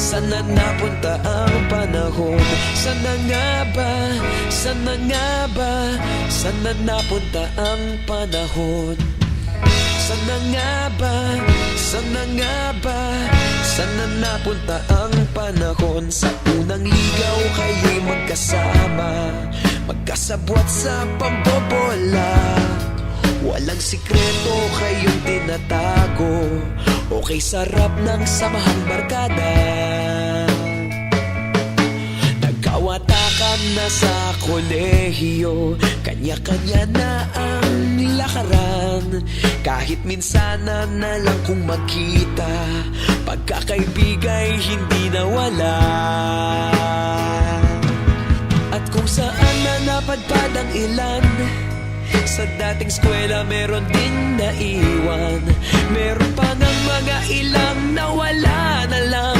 Sana napunta ang panahon? Sana nga ba, sana nga ba? Sana napunta ang panahon? Sana nga ba, sana nga ba? Sana napunta ang panahon? Sa unang ligaw kayo'y magkasama. Magkasabwat sa pambobola. Walang sikreto kayong tinatago. Okay sarap ng samahang barkada Nagkawatakan na sa kolehiyo? Kanya-kanya na ang lakaran. Kahit minsan na lang kung magkita Pagkakaibigay hindi nawala. At kung saan na napadpad ang ilan sa dating eskwela meron din naiwan. Meron pa ng mga ilang nawala na lang